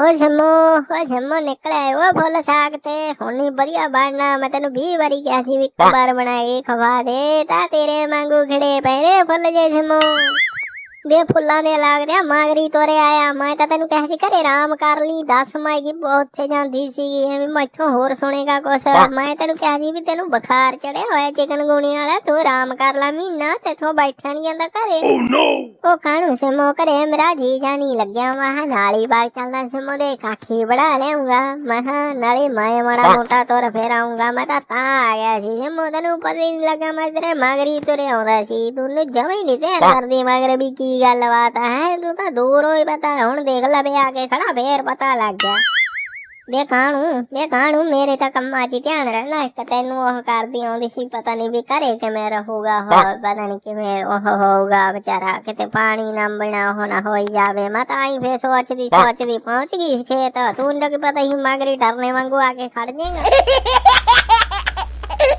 ਓ ਸ਼ਮੋ ਓ ਸ਼ਮੋ ਨਿਕਲਿਆ ਓ ਫੁੱਲ ਸਾਗ ਤੇ ਹੁਣ ਨੀ ਵਧੀਆ ਬਣਨਾ ਮੈਂ ਤੈਨੂੰ 20 ਵਾਰੀ ਕਿਹਾ ਸੀ ਵੀ ਇੱਕ ਵਾਰ ਬਣਾ ਕੇ ਖਵਾ ਦੇ ਤਾਂ ਤੇਰੇ ਵਾਂਗੂ ਖੜੇ ਨੇ ਫੁੱਲ ਦੇ ਫੁੱਲਾਂ ਦੇ ਲੱਗਦੇ ਆ ਮਾਗਰੀ ਤੋਰੇ ਆਇਆ। ਮੈਂ ਤਾਂ ਤੈਨੂੰ ਕਿਹਾ ਸੀ ਘਰੇ ਆਰਾਮ ਕਰ ਲਈ। ਦੱਸ ਮਾਈ ਜੀ ਉੱਥੇ ਜਾਂਦੀ ਸੀਗੀ ਐਵੇਂ ਮੈਥੋਂ ਹੋਰ ਸੁਣੇਗਾ ਕੁਛ। ਮੈਂ ਤੈਨੂੰ ਕਿਹਾ ਸੀ ਵੀ ਤੈਨੂੰ ਬੁਖਾਰ ਚੜਿਆ ਹੋਇਆ ਚਿਕਨ ਗੁਣੀ ਵਾਲਾ ਤੂੰ ਆਰਾਮ ਕਰ ਲੈ। ਮਹੀਨਾ ਤੇਥੋਂ ਬੈਠਾ ਨਹੀਂ ਜਾਂਦਾ ਘਰੇ। ਉਹ ਕਾਹਨੂੰ ਸਿਮੋ ਘਰੇ? ਮੇਰਾ ਜੀ ਜਾਣੀ ਲੱਗਿਆ। ਮੈਂ ਨਾਲ ਬਾਗ ਚੱਲਦਾ ਸਿਮੋ ਦੇ ਕਾਖੀ ਬੜਾ ਲਿਆਉਂਗਾ ਮੈਂ ਨਾਲੇ ਮੈਂ ਮਾੜਾ ਮੋਟਾ ਤੁਰ ਫੇਰ ਆਉਂਗਾ ਮੈਂ ਤਾਂ ਤਾਂ ਆ ਗਿਆ ਸੀ ਸਿਮੋ। ਤੈਨੂੰ ਪਤਾ ਹੀ ਨਹੀਂ ਲੱਗਾ ਮੈਂ ਤੇਰੇ ਮਗਰੀ ਤੁਰੇ ਆਉਂਦਾ ਸੀ। ਤੂੰ ਜਮੇ ਹੀ ਨਹੀਂ ਧਿਆਨ ਕਰਦੀ ਮਗਰ ਵੀ ਕੀ ਗੱਲਬਾਤ ਹੈ ਤੂੰ ਤਾਂ ਦੂਰੋਂ ਹੀ ਪਤਾ ਹੁਣ ਦੇਖ ਲੈ ਵੀ ਆ ਕੇ ਖੜਾ ਫੇਰ ਪਤਾ ਲੱਗ ਗਿਆ। ਵੇ ਕਾਣੂ ਵੇ ਕਾਣੂ ਮੇਰੇ ਤਾਂ ਕੰਮਾਂ 'ਚ ਧਿਆਨ ਰਹਿਣਾ ਇੱਕ ਤੈਨੂੰ ਉਹ ਕਰਦੀ ਆਉਂਦੀ ਸੀ ਪਤਾ ਨਹੀਂ ਵੀ ਘਰੇ ਕਿਵੇਂ ਰਹੂਗਾ ਉਹ ਪਤਾ ਨਹੀਂ ਕਿਵੇਂ ਉਹ ਹੋਊਗਾ ਵਿਚਾਰਾ ਕਿਤੇ ਪਾਣੀ ਨਾ ਬਣਾ ਨਾ ਹੋਈ ਜਾਵੇ। ਮੈਂ ਤਾਂ ਆਈ ਫੇਰ ਸੋਚਦੀ ਸੋਚਦੀ ਪਹੁੰਚ ਗਈ ਖੇਤ। ਤੂੰ ਲੱਗ ਪਤਾ ਹੀ ਮਗਰੀ ਡਰਨੇ ਵਾਂਗੂ ਆ ਕੇ ਖੜ ਜਾਏਗਾ